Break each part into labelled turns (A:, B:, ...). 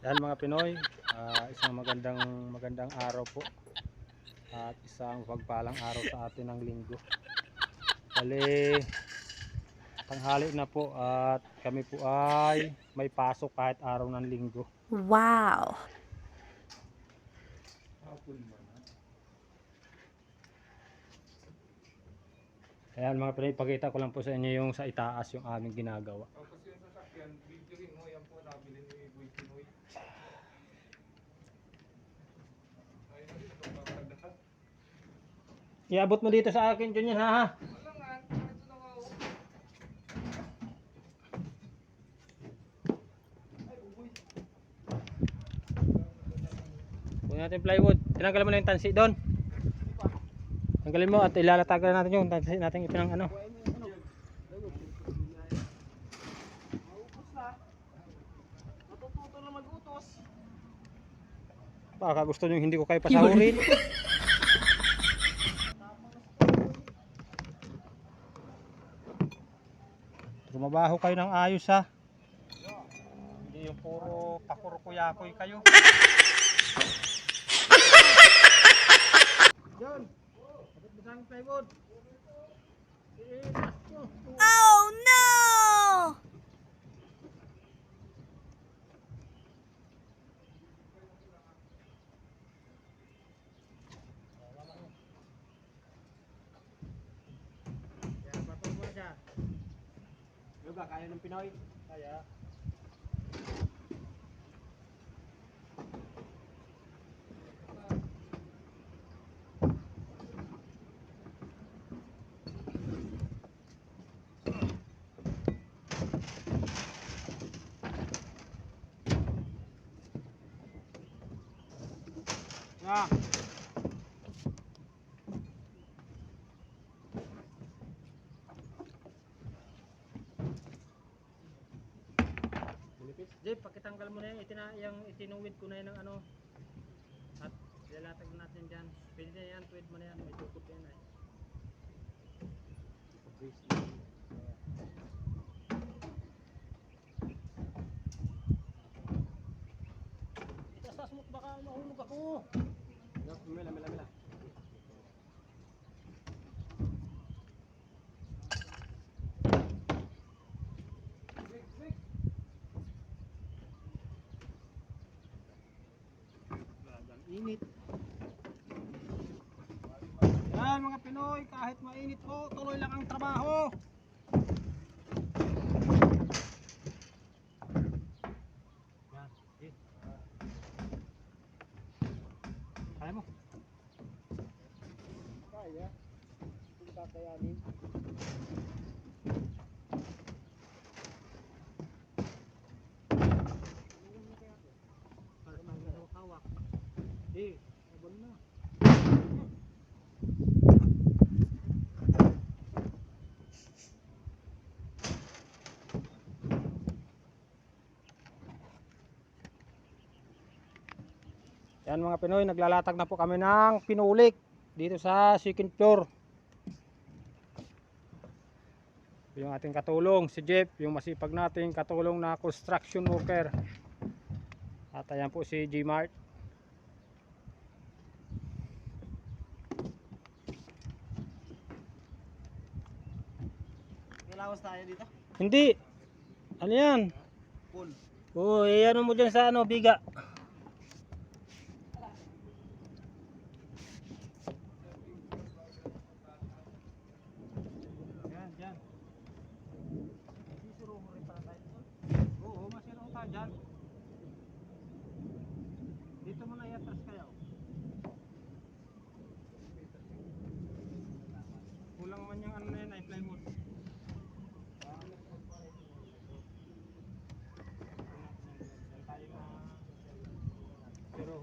A: Yan mga Pinoy, ah, isang magandang magandang araw po at isang pagpalang araw sa atin ng linggo. Bali, tanghali na po at kami po ay may pasok kahit araw ng linggo.
B: Wow.
A: Ayan mga Pinoy, pakita ko lang po sa inyo yung sa itaas yung aming ginagawa.
C: Tapos yung sasakyan, videoin mo, yan po nabili ni Boy Pinoy. Ayun na rin, napapagdahan.
A: Iabot mo dito sa akin, Junior ha ha. Kunin natin plywood. Tinanggal mo na yung tansi doon. Tanggalin mo at ilalatagan natin yung tansi natin ipinang ano. Baka gusto nyo hindi ko kayo pasahurin. Tumabaho kayo ng ayos ha. Hindi yung puro pakurkuyakoy kayo. Yan. Abot mo sa plywood. Nyo.
B: Oh no!
A: Yan, patong mo na siya. Yung ba, kaya ng Pinoy? Kaya. Yeah. Jay, pakitanggal mo na yan, itina, yung itinuwid ko na yan ng ano. At lalatag natin dyan. Pwede na yan, tuwid mo na yan, may tukod yan eh. Itasas mo, baka mahulog ako. Mila, mila, mila. Gragang init. Yan mga Pinoy, kahit mainit po, tuloy lang ang trabaho. Yan, eh. Kaya mo? Kaya. Hindi kakayanin. Para may hawak. Eh, abon na. Yan mga Pinoy, naglalatag na po kami ng pinulik dito sa second floor. Yung ating katulong, si Jeff, yung masipag nating katulong na construction worker. At ayan po si G-Mart.
C: Nilawas tayo dito?
A: Hindi. Ano yan? Oo, eh, ano mo dyan sa ano, biga.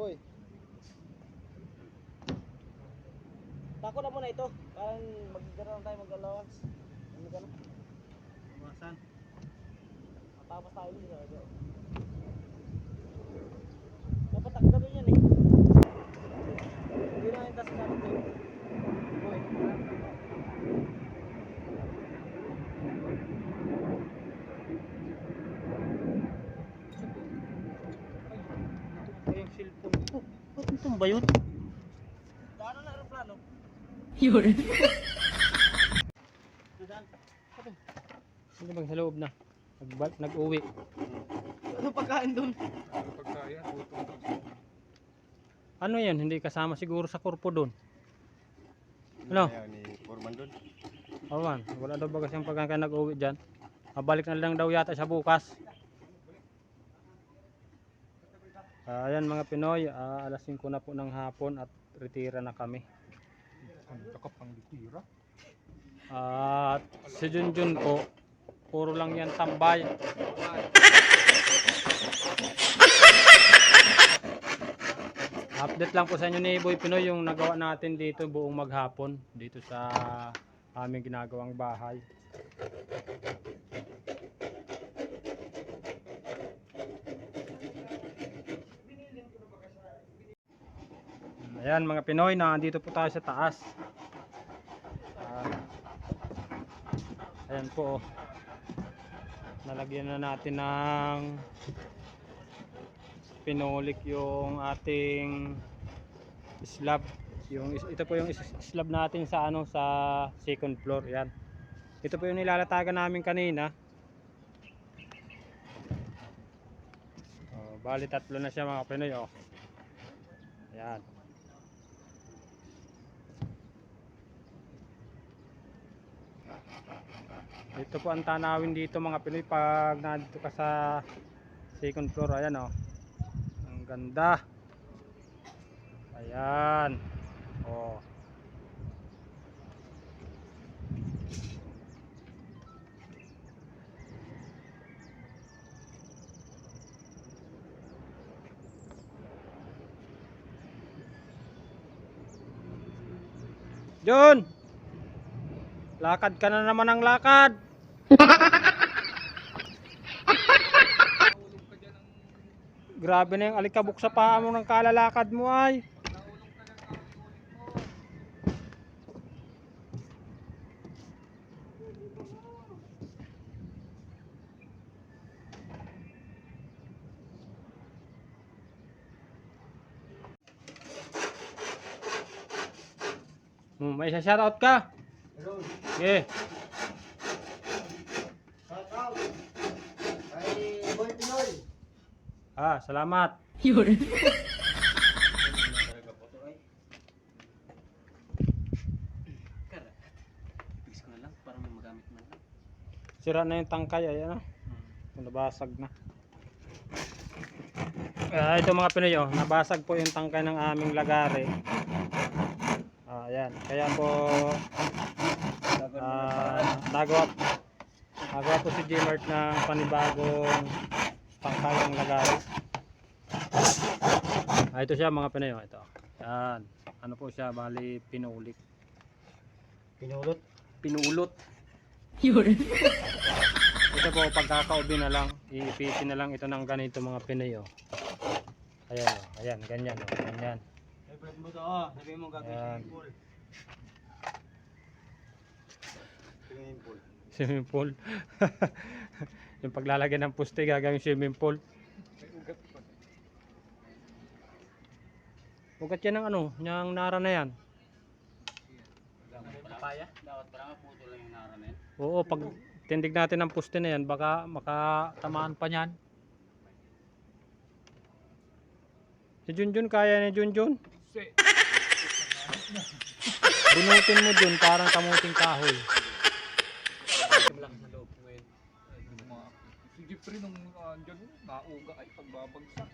A: Boy.
D: Tako na muna ito. Parang magdara lang tayo mag-allowance. Ano ka na?
A: Iwasan.
D: Matapos tayo dito. Eh, Dapat takdalo yan eh. Hindi na yung task natin. Eh.
A: Ito ba yun?
D: Paano na aeroplano?
B: Yun.
D: Saan?
A: Ano bang sa loob na? Nag nag-uwi.
D: Ano pagkain doon?
C: Pagkaya, gutom daw.
A: Ano yan? Hindi kasama siguro sa korpo doon. Ano?
E: Ayaw ni Foreman doon.
A: Awan, wala daw bagas yung pagka nag-uwi dyan. Mabalik na lang daw yata sa bukas. Ah, ayan mga Pinoy, ah, alas 5 na po ng hapon at retira na kami.
C: Likwira.
A: At si Junjun po, puro lang yan tambay. Update lang po sa inyo ni Boy Pinoy yung nagawa natin dito buong maghapon dito sa aming ginagawang bahay. Ayan mga Pinoy, nandito po tayo sa taas. Ah, ayan po. oh. Nalagyan na natin ng pinolik yung ating slab. Yung ito po yung slab natin sa ano sa second floor, yan. Ito po yung nilalatagan namin kanina. Oh, bali tatlo na siya mga Pinoy, oh. Yan. Ito po ang tanawin dito mga Pinoy pag nandito ka sa second floor. Ayan oh. Ang ganda. Ayan. Oh. John! Lakad ka na naman ng lakad. Grabe na yung alikabok sa paa mo ng kalalakad mo ay. Hmm, may isa shoutout ka? Okay.
E: Ay, Boy Pinoy!
A: Ah, salamat.
B: Yun.
D: Na.
A: Sira na yung tangkay, ayan oh. Nabasag na. Ah, ito mga Pinoy, oh, nabasag po yung tangkay ng aming lagare. Ah, ayan. Kaya po ah, nagawa nagawa po si Gmart ng panibagong tangkay ng lagare. Ah, ito siya mga Pinoy, oh, ito. Yan. Ano po siya, bali pinulik.
E: Pinulot.
A: Pinulot.
B: Yun.
A: Ito po, pagkakaubi na lang, iipitin na lang ito ng ganito mga Pinoy. Oh. Ayan, oh. ayan, ganyan. Oh. Ganyan.
D: Favorite mo to, oh. Sabi mo gagawin
A: Ayan.
D: swimming pool.
E: Swimming pool.
A: Swimming pool. yung paglalagay ng puste, gagawin swimming pool. Ugat yan ng ano, yung nara na yan.
D: Papaya? Dapat parang puto lang yung naranin.
A: Oo, pag tindig natin ng puste na yan, baka makatamaan pa niyan. Si Junjun, kaya ni Junjun.
C: Si.
A: Bunutin mo dun, parang kamuting kahoy.
D: Lang sa loob ngayon.
C: Mga- Si Jeffrey nung uh, andyan, nauga ay pagbabagsak.